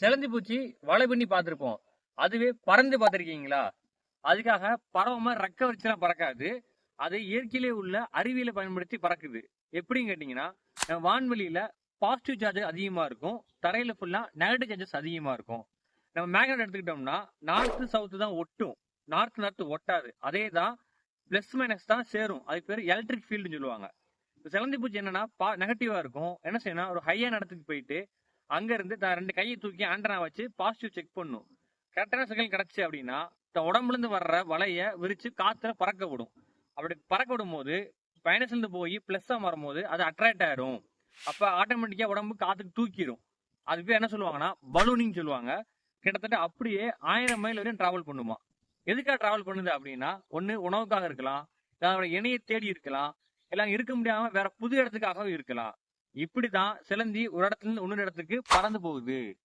செலந்தி பூச்சி வலை பண்ணி பார்த்திருப்போம். அதுவே பறந்து பார்த்துருக்கீங்களா? அதுக்காக பறவை ரெக்க வச்சுலாம் பறக்காது. அது இயற்கையிலே உள்ள அறிவியலை பயன்படுத்தி பறக்குது. எப்படின்னு கேட்டீங்கன்னா நம்ம வான்வெளியில பாசிட்டிவ் சார்ஜஸ் அதிகமா இருக்கும். தரையில ஃபுல்லா நெகட்டிவ் சார்ஜஸ் அதிகமா இருக்கும். நம்ம மேக்னெட் எடுத்துக்கிட்டோம்னா நார்த்து சவுத்து தான் ஒட்டும். நார்த் நார்த் ஒட்டாது. அதே தான் பிளஸ் மைனஸ் தான் சேரும். அதுக்கு பேர் எலக்ட்ரிக் ஃபீல்டுன்னு சொல்லுவாங்க. செலந்தி சிலந்தி பூச்சி என்னன்னா பா நெகட்டிவா இருக்கும். என்ன செய்யணும் ஒரு ஹையான இடத்துக்கு போயிட்டு அங்க இருந்து தான் ரெண்டு கையை தூக்கி ஆண்டனா வச்சு பாசிட்டிவ் செக் பண்ணும். கரெக்டான சிக்னல் கிடைச்சு அப்படின்னா தன் உடம்புல இருந்து வர்ற வலையை விரிச்சு காத்துல பறக்க விடும். அப்படி பறக்க விடும் போது மைனஸ்ல இருந்து போய் ப்ளஸ்ஸாக வரும்போது அது அட்ராக்ட் ஆயிரும். அப்ப ஆட்டோமேட்டிக்கா உடம்பு காத்துக்கு தூக்கிடும் அதுக்கு பேர் என்ன சொல்லுவாங்கன்னா பலூனிங் சொல்லுவாங்க. கிட்டத்தட்ட அப்படியே ஆயிரம் மைல் வரையும் டிராவல் பண்ணுமா. எதுக்காக டிராவல் பண்ணுது அப்படின்னா ஒன்று உணவுக்காக இருக்கலாம். இல்லை அதோட இணையை தேடி இருக்கலாம். எல்லாம் இருக்க முடியாம வேற புது இடத்துக்காகவும் இருக்கலாம். இப்படிதான் சிலந்தி ஒரு இடத்துல இருந்து இன்னொரு இடத்துக்கு பறந்து போகுது.